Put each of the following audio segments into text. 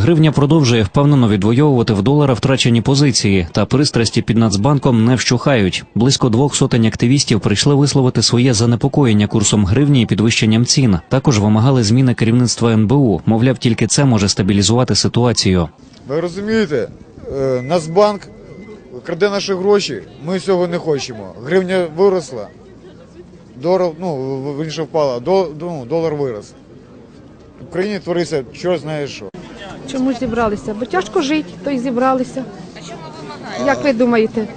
Гривня продовжує впевнено відвоювати в долара втрачені позиції, та пристрасті під Нацбанком не вщухають. Близько двох сотень активістів прийшли висловити своє занепокоєння курсом гривні і підвищенням цін. Також вимагали зміни керівництва НБУ. Мовляв, тільки це може стабілізувати ситуацію. Ви розумієте, е, Нацбанк краде наші гроші, ми цього не хочемо. Гривня виросла, долар, ну, інше впала, ну, долар вирос. В Україні твориться чого знає що. Чому ж зібралися? Бо тяжко жити, то й зібралися. Як ви думаєте?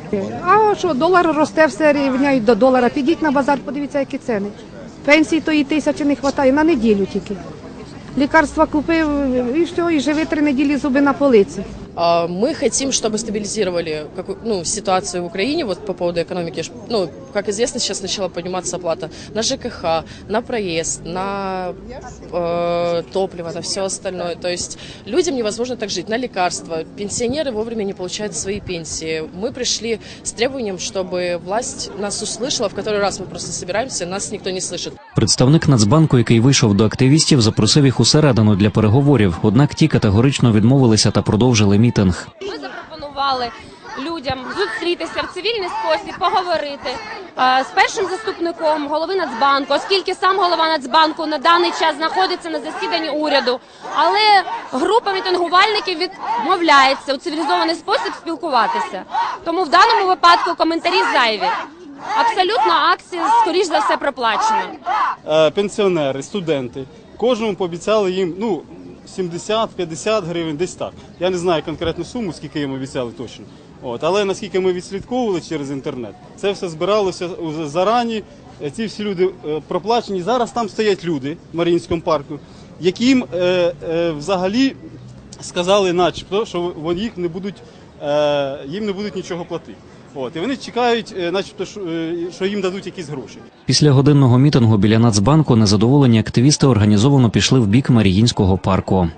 А що, долар росте, все рівняють до долара. Підіть на базар, подивіться, які ціни. Пенсії тої тисячі не вистачає на неділю тільки. Лікарства купив і все, і живи три неділі зуби на полиці. А, Мы хотим, чтобы стабилизировали какую- ну, ситуацию в Украине вот по поводу экономики. Ш- Ну, как известно, сейчас начала подниматься оплата на ЖКХ, на проезд, на э, топливо, на все остальное. То есть людям невозможно так жить, на лекарства. Пенсионеры вовремя не получают свои пенсии. Мы пришли с требованием, чтобы власть нас услышала. В который раз мы просто собираемся, нас никто не слышит. Представник Нацбанку, який вийшов до активістів, запросив їх усередину для переговорів. Однак ті категорично відмовилися та продовжили мітинг. Ми запропонували людям зустрітися в цивільний спосіб, поговорити е, з першим заступником голови Нацбанку, оскільки сам голова Нацбанку на даний час знаходиться на засіданні уряду. Але група мітингувальників відмовляється у цивілізований спосіб спілкуватися. Тому в даному випадку коментарі зайві. Абсолютно акція, скоріш за все, проплачена. е, пенсіонери, студенти. Кожному пообіцяли їм ну 70-50 гривень, десь так. Я не знаю конкретну суму, скільки їм обіцяли точно. От, але наскільки ми відслідковували через інтернет, це все збиралося зарані. Е, Ці всі люди е, проплачені. Зараз там стоять люди в Маріїнському парку, яким е, е, взагалі сказали, начебто, що вони їх не будуть, е, їм не будуть нічого платити. От, і вони чекають, е, начебто, що їм дадуть якісь гроші. Після годинного мітингу біля Нацбанку незадоволені активісти організовано пішли в бік Маріїнського парку.